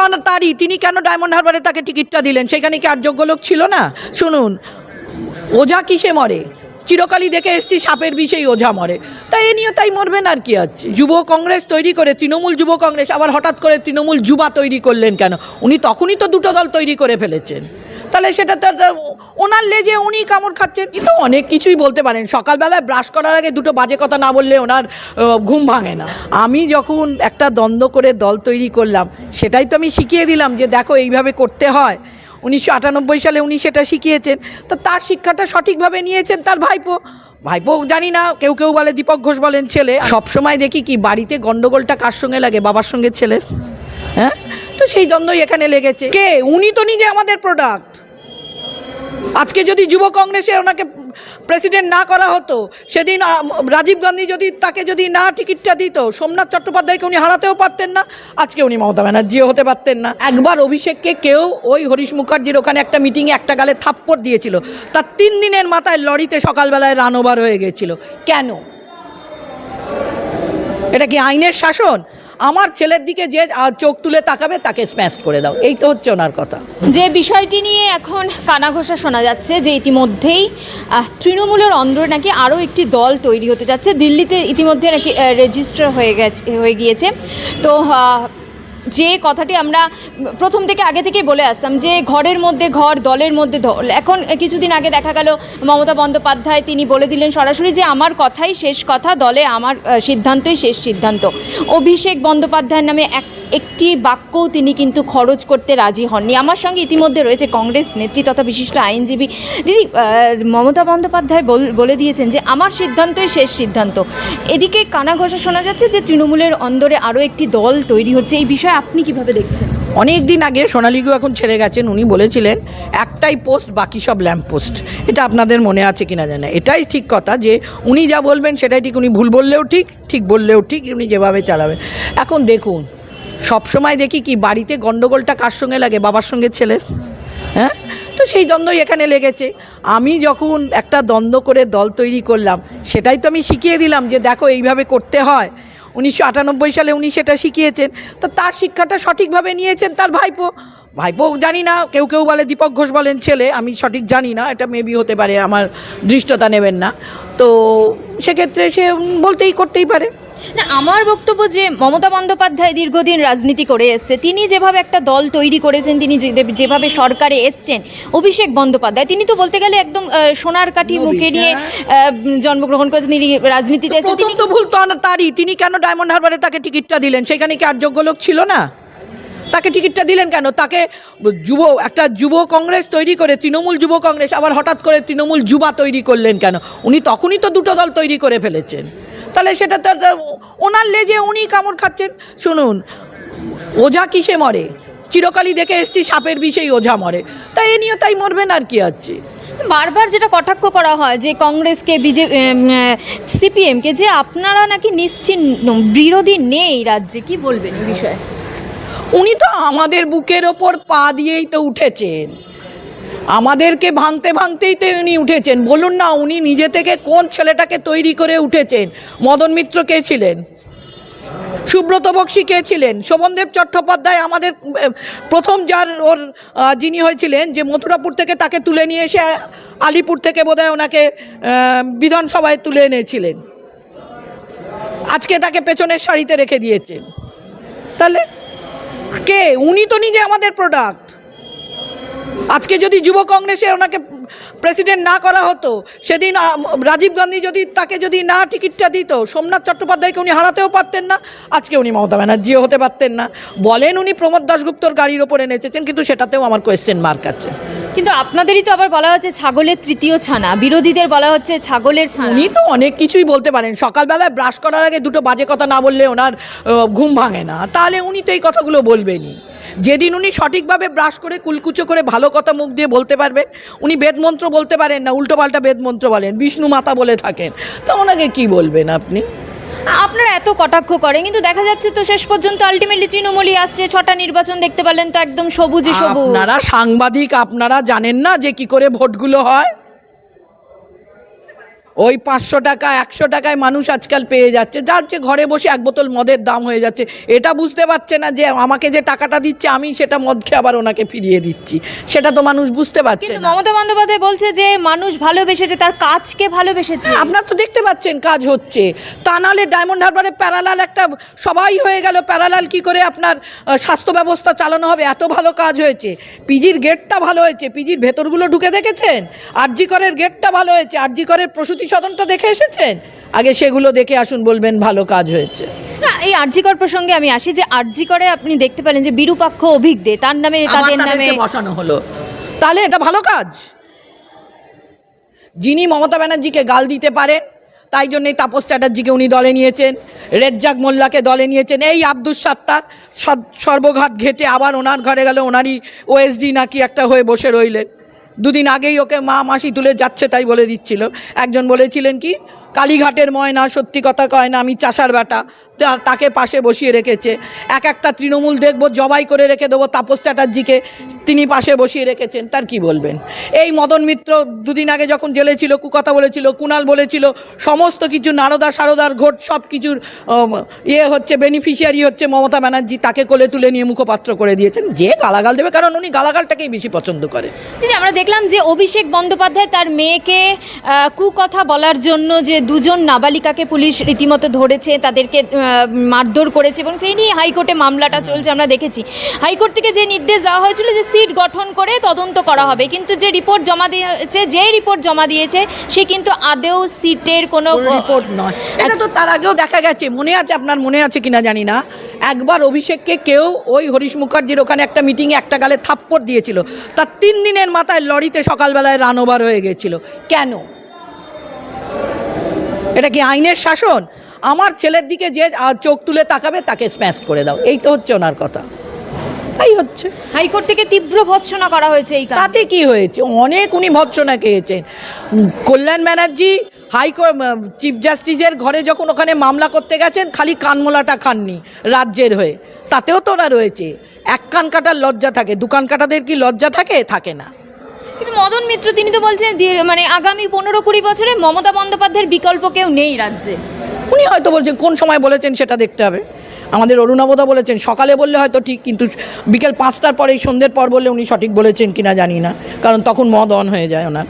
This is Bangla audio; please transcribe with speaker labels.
Speaker 1: তার- তারই তিনি কেন ডায়মন্ড হারবারে তাকে টিকিটটা দিলেন? সেখানে কি আর যোগ্য লোক ছিল না? শুনুন, ওঝা কিসে মরে? চিরকালই দেখে এসছি সাপের বিষেই ওঝা মরে। তাই এ নিয়ে তাই মরবেন আর কি আছে যুব কংগ্রেস তৈরি করে, তৃণমূল যুব কংগ্রেস, আবার হঠাৎ করে তৃণমূল যুবা তৈরি করলেন কেন? উনি তখনই তো দুটো দল তৈরি করে ফেলেছেন। তাহলে সেটা তার ওনার লেজে উনি কামড় খাচ্ছেন। কিন্তু অনেক কিছুই বলতে পারেন। সকালবেলায় ব্রাশ করার আগে দুটো বাজে কথা না বললে ওনার ঘুম ভাঙে না। আমি যখন একটা দ্বন্দ্ব করে দল তৈরি করলাম, সেটাই তো আমি শিখিয়ে দিলাম যে দেখো এইভাবে করতে হয়। উনিশশো আটানব্বই সালে উনি সেটা শিখিয়েছেন। তো তার শিক্ষাটা সঠিকভাবে নিয়েছেন তার ভাইপো। ভাইপো জানি না, কেউ কেউ বলে দীপক ঘোষ বলেন ছেলে। সবসময় দেখি কি বাড়িতে গন্ডগোলটা কার সঙ্গে লাগে, বাবার সঙ্গে ছেলের? হ্যাঁ? তো সেই দ্বন্দ্বই এখানে লেগেছে। কে? উনি তো নিজে আমাদের প্রোডাক্ট আজকে যদি যুব কংগ্রেসে ওনাকে প্রেসিডেন্ট না করা হতো, সেদিন রাজীব গান্ধী যদি তাকে যদি না টিকিটটা দিত, সোমনাথ চট্টোপাধ্যায়কে উনি হারাতেও পারতেন না, আজকে উনি মমতা ব্যানার্জিও হতে পারতেন না। একবার অভিষেককে কেউ ওই হরিশ মুখার্জির ওখানে একটা মিটিংয়ে একটা গালে থাপ্পড় দিয়েছিল। তার তিন দিনের মাথায় লরিতে সকালবেলায় রান ওভার হয়ে গেছিল। কেন? এটা কি আইনের শাসন? আমার ছেলের দিকে যে চোখ তুলে তাকাবে, তাকে স্ম্যাশ করে দাও। এই তো হচ্ছে ওনার কথা।
Speaker 2: যে বিষয়টি নিয়ে এখন কানাঘোষা শোনা যাচ্ছে, যে ইতিমধ্যেই তৃণমূলের অন্ধ্র নাকি আরও একটি দল তৈরি হতে যাচ্ছে। দিল্লিতে ইতিমধ্যে নাকি রেজিস্টার হয়ে গেছে, হয়ে গিয়েছে। তো যে কথাটি আমরা প্রথম থেকে আগে থেকে বলে আসতাম যে ঘরের মধ্যে ঘর, দলের মধ্যে দল। এখন কিছুদিন আগে দেখা গেল মমতা বন্দ্যোপাধ্যায় তিনি বলে দিলেন সরাসরি যে আমার কথাই শেষ কথা, দলে আমার সিদ্ধান্তই শেষ সিদ্ধান্ত। অভিষেক বন্দ্যোপাধ্যায়ের নামে এক একটি বাক্যও তিনি কিন্তু খরচ করতে রাজি হননি। আমার সঙ্গে ইতিমধ্যে রয়েছে কংগ্রেস নেত্রী তথা বিশিষ্ট আইনজীবী। দিদি মমতা বন্দ্যোপাধ্যায় বল- দিয়েছেন যে, আমার সিদ্ধান্তই শেষ সিদ্ধান্ত। এদিকে কানাঘষা শোনা যাচ্ছে যে, তৃণমূলের অন্দরে আরও একটি দল তৈরি হচ্ছে। এই বিষয়ে আপনি কীভাবে দেখছেন?
Speaker 1: অনেক দিন আগে সোনালিগু এখন ছেড়ে গেছেন। উনি বলেছিলেন, একটাই পোস্ট, বাকি সব ল্যাম্প পোস্ট। এটা আপনাদের মনে আছে কিনা জানে। এটাই ঠিক কথা যে, উনি যা বলবেন সেটাই ঠিক, উনি ভুল বললেও ঠিক ঠিক বললেও ঠিক, উনি যেভাবে চালাবেন। এখন দেখুন সবসময় দেখি কি, বাড়িতে গন্ডগোলটা কার সঙ্গে লাগে? বাবার সঙ্গে ছেলের? হ্যাঁ? তো সেই দ্বন্দ্বই এখানে লেগেছে। আমি যখন একটা দ্বন্দ্ব করে দল তৈরি করলাম, সেটাই তো আমি শিখিয়ে দিলাম যে দেখো এইভাবে করতে হয়। উনিশশো আটানব্বই সালে উনি সেটা শিখিয়েছেন। তো তার শিক্ষাটা সঠিকভাবে নিয়েছেন তার ভাইপো। ভাইপো জানি না, কেউ কেউ বলে দীপক ঘোষ বলেন ছেলে, আমি সঠিক জানি না, এটা মেবি হতে পারে, আমার দৃষ্টতা নেবেন না। তো সেক্ষেত্রে সে বলতেই, করতেই পারে।
Speaker 2: না আমার বক্তব্য যে মমতা বন্দ্যোপাধ্যায় দীর্ঘদিন রাজনীতি করে এসছে তিনি যেভাবে একটা দল তৈরি করেছেন তিনি যেভাবে সরকারে এসছেন অভিষেক বন্দ্যোপাধ্যায় তিনি তো বলতে গেলে একদম সোনার কাঠি মুখে নিয়ে। জন্মগ্রহণ করেছেন তিনি রাজনীতিতে এসেছেন তিনি
Speaker 1: তো ভুল তো তারই তিনি কেন ডায়মন্ড হারবারে তাকে টিকিটটা দিলেন? সেখানে কি আর যোগ্য লোক ছিল না? তাকে টিকিটটা দিলেন কেন? তাকে যুব একটা যুব কংগ্রেস তৈরি করে তৃণমূল যুব কংগ্রেস আবার হঠাৎ করে তৃণমূল যুবা তৈরি করলেন কেন? উনি তখনই তো দুটো দল তৈরি করে ফেলেছেন। তাহলে সেটা ওনার লেজে উনি কামড় খাচ্ছেন। শুনুন ওঝা কিসে মরে? চিরকালই দেখে এসছি সাপের বিষেই ওঝা মরে। তাই এ নিয়ে তাই মরবেন আর কি আছে
Speaker 2: বারবার যেটা কটাক্ষ করা হয় যে কংগ্রেসকে বিজে সিপিএমকে যে আপনারা নাকি নিশ্চিন্ন বিরোধী নেই রাজ্যে কি বলবেন এই বিষয়ে?
Speaker 1: উনি তো আমাদের বুকের ওপর পা দিয়েই তো উঠেছেন। আমাদেরকে ভাঙতে ভাঙতেই তো উনি উঠেছেন। বলুন না উনি নিজে থেকে কোন ছেলেটাকে তৈরি করে উঠেছেন? মদন মিত্র কে ছিলেন? সুব্রত বক্সী কে ছিলেন? শোভনদেব চট্টোপাধ্যায় আমাদের প্রথম যার ওর যিনি হয়েছিলেন যে মথুরাপুর থেকে তাকে তুলে নিয়ে এসে আলিপুর থেকে বোধহয় ওনাকে বিধানসভায় তুলে এনেছিলেন। আজকে তাকে পেছনের শাড়িতে রেখে দিয়েছেন। তাহলে কে? উনি তো নিজে আমাদের প্রোডাক্ট আজকে যদি যুব কংগ্রেসে ওনাকে প্রেসিডেন্ট না করা হতো সেদিন রাজীব গান্ধী যদি তাকে যদি না টিকিটটা দিত সোমনাথ চট্টোপাধ্যায়কে উনি হারাতেও পারতেন না আজকে উনি মমতা ব্যানার্জিও হতে পারতেন না। বলেন উনি প্রমোদ দাশগুপ্তর গাড়ির ওপরে নেচেছেন কিন্তু সেটাতেও আমার কোয়েশ্চেন মার্ক আছে।
Speaker 2: কিন্তু আপনাদেরই তো আবার বলা হচ্ছে ছাগলের তৃতীয় ছানা বিরোধীদের বলা হচ্ছে ছাগলের ছানা।
Speaker 1: উনি তো অনেক কিছুই বলতে পারেন সকালবেলায় ব্রাশ করার আগে দুটো বাজে কথা না বললে ওনার ঘুম ভাঙে না। তাহলে উনি তো এই কথাগুলো বলবেনই। যেদিন উনি সঠিকভাবে ব্রাশ করে কুলকুচো করে ভালো কথা মুখ দিয়ে বলতে পারবেন উনি বেদমন্ত্র বলতে পারেন না উল্টোপাল্টা বেদমন্ত্র বলেন বিষ্ণু মাতা বলে থাকেন। তো ওনাকে কি বলবেন আপনি?
Speaker 2: আপনারা এত কটাক্ষ করেন কিন্তু দেখা যাচ্ছে তো শেষ পর্যন্ত আলটিমেটলি তৃণমূলই আসছে ছটা নির্বাচন দেখতে পেলেন তো একদম সবুজই সবুজ।
Speaker 1: আপনারা সাংবাদিক আপনারা জানেন না যে কি করে ভোটগুলো হয়? ওই পাঁচশো টাকা একশো টাকায় মানুষ আজকাল পেয়ে যাচ্ছে। যার যে ঘরে বসে এক বোতল মদের দাম হয়ে যাচ্ছে এটা বুঝতে পারছে না যে আমাকে যে টাকাটা দিচ্ছে আমি সেটা মদ খেয়ে আবার ওনাকে ফিরিয়ে দিচ্ছি। সেটা তো মানুষ বুঝতে পারছে
Speaker 2: কিন্তু মমতা বন্দ্যোপাধ্যায় বলছে যে মানুষ ভালোবেসেছে তার কাজকে ভালোবেসেছে।
Speaker 1: আপনার তো দেখতে পাচ্ছেন কাজ হচ্ছে। তা নাহলে ডায়মন্ড হারবারে প্যারালাল একটা সবাই হয়ে গেল প্যারালাল কি করে আপনার স্বাস্থ্য ব্যবস্থা চালানো হবে? এত ভালো কাজ হয়েছে। পিজির গেটটা ভালো হয়েছে। পিজির ভেতরগুলো ঢুকে দেখেছেন? আরজি করের গেটটা ভালো হয়েছে। আরজি করের প্রসূতি সদনটা দেখে এসেছেন? আগে সেগুলো দেখে আসুন বলবেন ভালো কাজ হয়েছে।
Speaker 2: না এই আরজিকর প্রসঙ্গে আমি আসি যে আরজিকরে আপনি দেখতে পেলেন যে বিরূপাক্ষ অভিজ্ঞে তার নামে তাদের নামে
Speaker 1: বসানো হলো। তাহলে এটা ভালো কাজ। যিনি মমতা ব্যানার্জিকে গাল দিতে পারেন তাই জন্যই তাপস চ্যাটার্জিকে উনি দলে নিয়েছেন রেজ্জাক মোল্লাকে দলে নিয়েছেন এই আব্দুল সাত্তার সর্বঘাট ঘেটে আবার ওনার ঘরে গেল ওনারই ওএসডি নাকি একটা হয়ে বসে রইলেন। দুদিন আগেই ওকে মা মাসি তুলে যাচ্ছে তাই বলে দিচ্ছিল। একজন বলেছিলেন কি কালীঘাটের ময়না, সত্যি কথা কয় না, আমি চাষার বেটা। তাকে পাশে বসিয়ে রেখেছে। এক একটা তৃণমূল দেখব, জবাই করে রেখে দেবো তাপস চ্যাটার্জিকে। তিনি পাশে বসিয়ে রেখেছেন, তার কি বলবেন? এই মদন মিত্র দুদিন আগে যখন জেলে ছিল, কুকথা বলেছিল, কুনাল বলেছিল, সমস্ত কিছু নারদা সারদার ঘোট, সব কিছুর ইয়ে হচ্ছে বেনিফিশিয়ারি হচ্ছে মমতা ব্যানার্জি, তাকে কোলে তুলে নিয়ে মুখপাত্র করে দিয়েছেন। যে গালাগাল দেবে, কারণ উনি গালাগালটাকেই বেশি পছন্দ করে।
Speaker 2: আমরা দেখলাম যে অভিষেক বন্দ্যোপাধ্যায় তার মেয়েকে কুকথা বলার জন্য যে দুজন নাবালিকাকে পুলিশ রীতিমতো ধরেছে তাদেরকে মারধর করেছে এবং সেই নিয়ে হাইকোর্টে মামলাটা চলছে আমরা দেখেছি। হাইকোর্ট থেকে যে নির্দেশ দেওয়া হয়েছিল যে সিট গঠন করে তদন্ত করা হবে কিন্তু যে রিপোর্ট জমা দিয়েছে যে রিপোর্ট জমা দিয়েছে সে কিন্তু আদেও সিটের কোনো
Speaker 1: রিপোর্ট নয়। এটা তো তার আগেও দেখা গেছে মনে আছে আপনার মনে আছে কিনা জানি না। একবার অভিষেককে কেউ ওই হরিশ মুখার্জির ওখানে একটা মিটিংয়ে একটা গালে থাপ্পড় দিয়েছিল। তার তিন দিনের মাথায় লরিতে সকালবেলায় রান ওভার হয়ে গেছিল। কেন? এটা কি আইনের শাসন? আমার ছেলের দিকে যে চোখ তুলে তাকাবে তাকে স্ম্যাশ করে দাও। এই তো হচ্ছে ওনার কথা। তাই হচ্ছে।
Speaker 2: হাইকোর্ট থেকে তীব্র ভৎসনা করা হয়েছে এই
Speaker 1: তাতে কি হয়েছে? অনেক উনি ভৎসনা খেয়েছেন। কল্যাণ ব্যানার্জি হাইকোর্ট চিফ জাস্টিসের ঘরে যখন ওখানে মামলা করতে গেছেন খালি কানমোলাটা খাননি রাজ্যের হয়ে। তাতেও তো ওরা রয়েছে। এক কান কাটার লজ্জা থাকে। দু কান কাটাদের কি লজ্জা থাকে? থাকে না।
Speaker 2: কিন্তু মদন মিত্র, তিনি তো বলছেন মানে আগামী পনেরো কুড়ি বছরে মমতা বন্দ্যোপাধ্যায়ের বিকল্প কেউ নেই রাজ্যে।
Speaker 1: উনি হয়তো বলছেন, কোন সময় বলেছেন সেটা দেখতে হবে। আমাদের অরুণাবদা বলেছেন, সকালে বললে হয়তো ঠিক, কিন্তু বিকেল পাঁচটার পরে সন্ধ্যের পর বললে উনি সঠিক বলেছেন কিনা জানি না, কারণ তখন মদ অন হয়ে যায় ওনার।